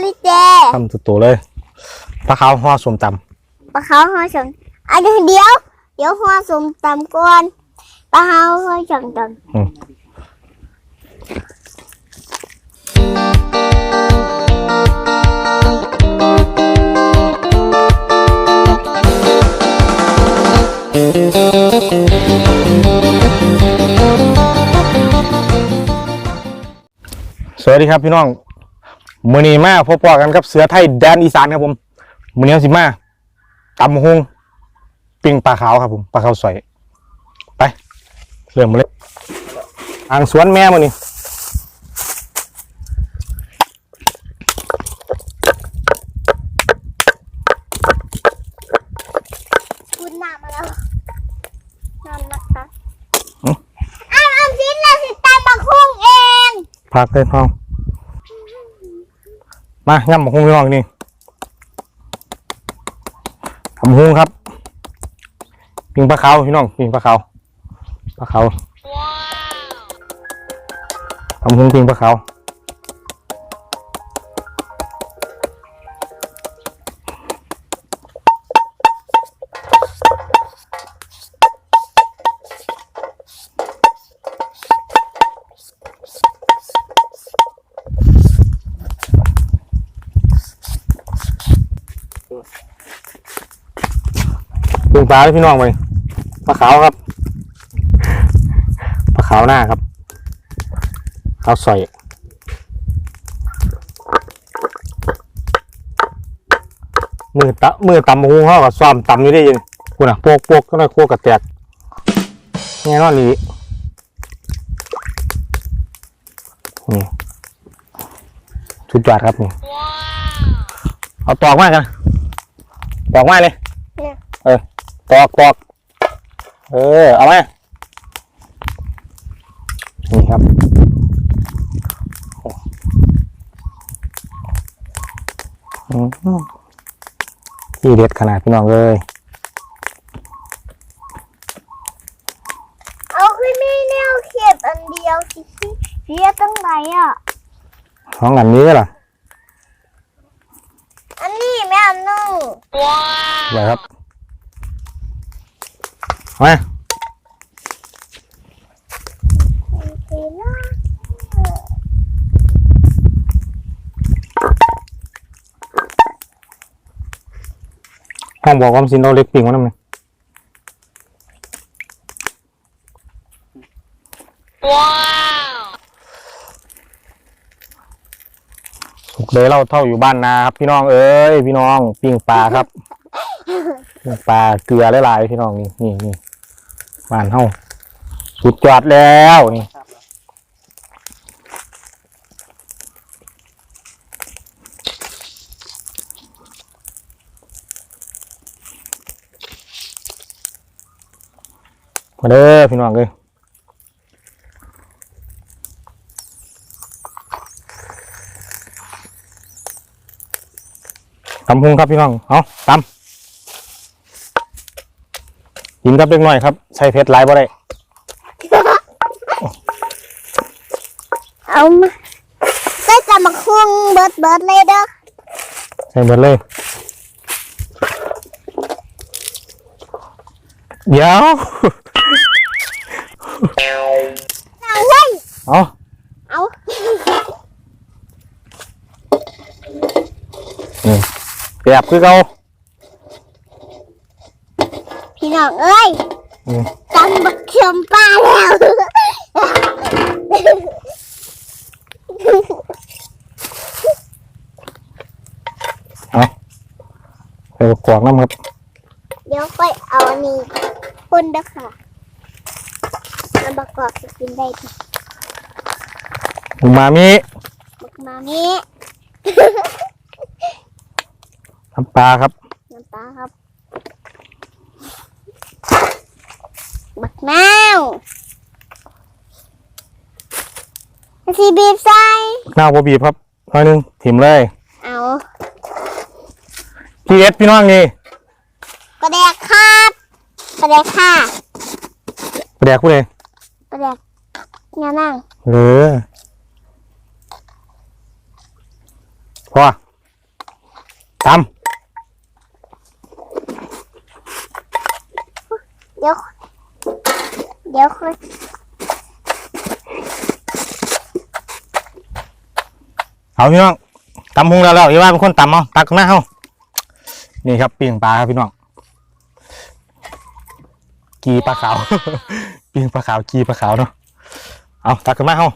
เลยเจ้ทำตัวโตเลยปลาขาวห่อสมตปลาเขาห่อสมอันเดียวเดี๋ยวห่อสมตำก่อนปลาเขาห่อสมตำอืมสวัสดีครับพี่น้อง มือนี้มาพบปะกันกับเสือไทยแดนอีสานครับผมมือนี้เอาสิมาตำหงปิ้งปลาขาวครับผมปลาขาวสวยไป เริ่มมาเลยอ่างสวนแม่มือนี้ำคุณน้ำมาแล้วนั่นนะคะอ้าวออมสินเราสิตำบักหุ่งเองพักเลยน้อง มาย่ำหมกฮุ้งพี่น้องนี่ทำฮุ้งครับปิงปลาขาพี่น้องปิงปลาขาปลาขาทำฮุ้งปิงปลาขา งปลาเลยพี่น้องไปปลาขาวครับปลาขาวหน้าครับขาวสอยมือตะมือตำหูเขากับซ้อมตำอยู่ได้ยินคุณอะโปกโปกก็เลยโคกกระแตกแน่นอนนี้นี่สุดยอดครับนี่เอาตอกมากันตอกมาเลย ออตอกตอกเออ เอาไหมนี่ครับอืมที่เด็ดขนาดพี่น้องเลยเอาขึ้นไม่แนวเขียบอันเดียวสิเสียตั้งไหนอะท้องอันนี้ล่ะอันนี้แม่อันนึงไปครับเอา ไหมห้องบอกความสินเราเล็กปิ่งไว้น้ำหนึ่งสุกเลยเราเท่าอยู่บ้านนาครับ พี่น้องเอ้ยพี่น้อง ปิ้งปลาครับ ปิ้งปลาเกลือหลายๆพี่น้องนี่นี่นี่ บ้านเฮาสุดยอดแล้วนี่มาเด้อพี่น้องเลยตำพุงครับพี่น้อง เอาตำ กินกับเล็กน้อยครับ ใส่เผ็ดหลายบ่ได้เอามาใส่กระมักคุ้งเบิดเบิดเลยเด้อใส่หมดเลย เดี๋ยวเอาเว้ยเอาเอาเปียบคือเขา พี่ น้องเอ้ยอืม ตำบักเขียมปลาแล้วใส่กวางน้ำครับเดี๋ยวค่อยเอาอันนี้คนเด้อค่ะน้ำบักกอกจะกินได้ทีอูมามิบักมามิน้ำปลาครับ น้ำปลาครับ บักนาวสีบีบใส่หน้าบบีบครับน้อยหนึงถิ่มเลยเอาพีเอสพี่น้องนี่ปลาแดกครับปลาแดกค่ะแดกผู้ใดปลาแดกงานั่งเหลือพอพอตเดี๋ยว เดี๋ยวค่อยำ เอาพี่น้องตำหงแล้วแล้วอย่าว่าเป็นคนตำเอาตักหน้าเฮานี่ครับปิ้งปลาครับพี่น้องกีปลาขาวปิ้งปลาขาวกีปลาขาวเนาะเอาตักขึ้นมาเฮา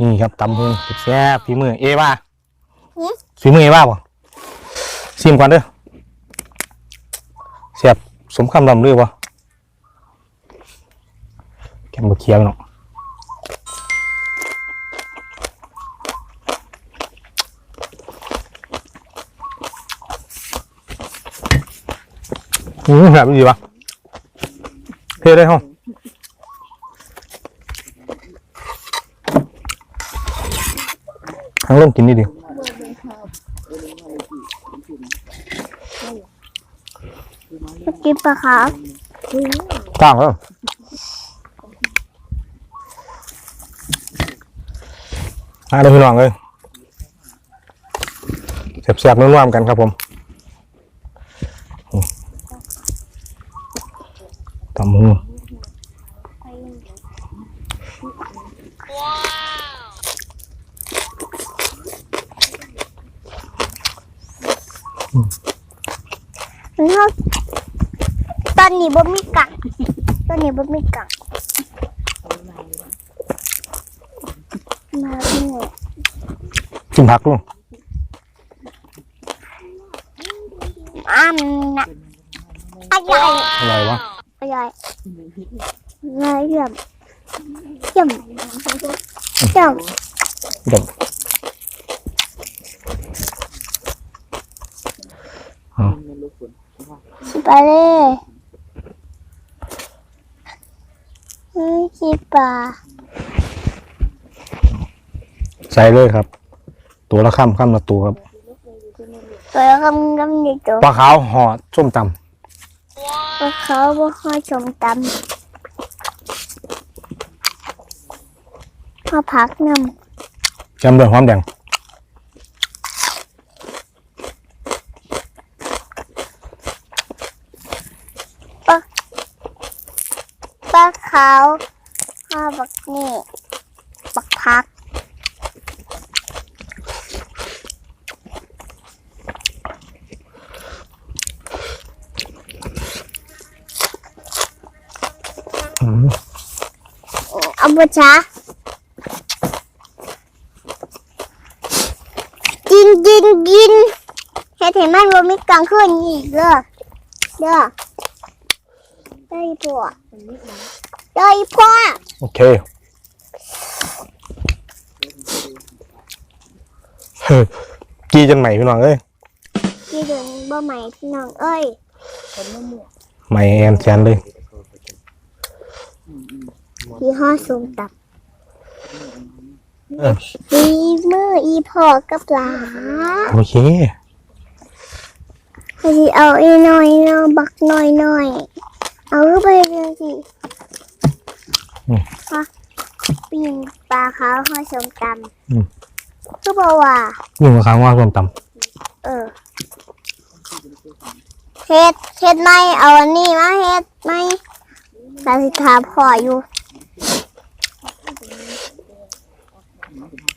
นี่ครับตำหงแซ่บฝีมือเอว่าฝีมือเอว่าบ่ชิมก่อนเด้อแซ่บสมคำลำลือบ่แกมบะเคียวเนาะ อืมแบบดีปะเทได้ห้องทั้งลงกินนี่ดิกินปลาขาวต่างแล้วมาเดี๋ยวพี่น้องเลยเสียบๆร่วมๆกันครับผมอืมตำหู แล้วตอนนี้บ่มีกังตอนนี้บ่มีกังมาที่ไหนกินผักลุงอันน่ะอร่อยอร่อยวะอร่อยอร่อยเยี่ยมเยี่ยมเยี่ยมเด็ด ไปเลยเฮ้ยขี้ปลาใส่เลยครับ ตัวละข้ามข้ามละตัวครับ ตัวกำกำนี่ตัวปลาขาวห่อส้มตปลาเขาบ่ค่อยชมตำมาพักน้ำจำด้วยหอมแดงำปลาขาข้าบักนี่บักพักอืมเอาบุชากินกินกินเฮ็ดให้มันบ่มีกลางคืนอีกเด้อเด้อได้พ่อได้พ่อโอเคเฮ้ยกีจนใหม่พี่น้องเอ้ยกี่เดือนบ่ใหม่พี่น้องเอ้ยใหม่แอนแชนเลยพี่ห้อสูงตับเออฝีมืออีพ่อกับหลานโอเคพี่เอาไอ้น้อยน้องบักน้อยน้อย เอาไปเลยสิอืมฮะปิ้งปลาขาวห้อสมตอืมำก็บอกว่ายุ่งกับข้างว่าส้มตเออเฮ็ดเฮ็ดไหมเอาอันนี้มาเฮ็ดไหมตาสิถามพ่ออยู่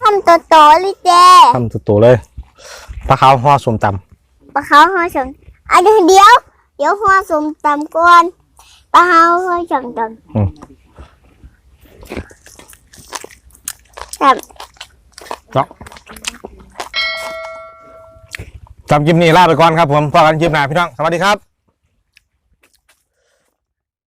ทำตัวโตเลยเจ้ำทำตัวๆเลยปลาขาวห่อส้มตปลาเขาห้อสมอะเดี๋ยวเดี๋ยว เดี๋ยวห้อสมตำก่อน ปลาเขาห้อสมตำำอืมแบบเนาะจำคลิปนี้ลาไปก่อนครับผมพอกันคลิปหน้าพี่น้อง สวัสดีครับ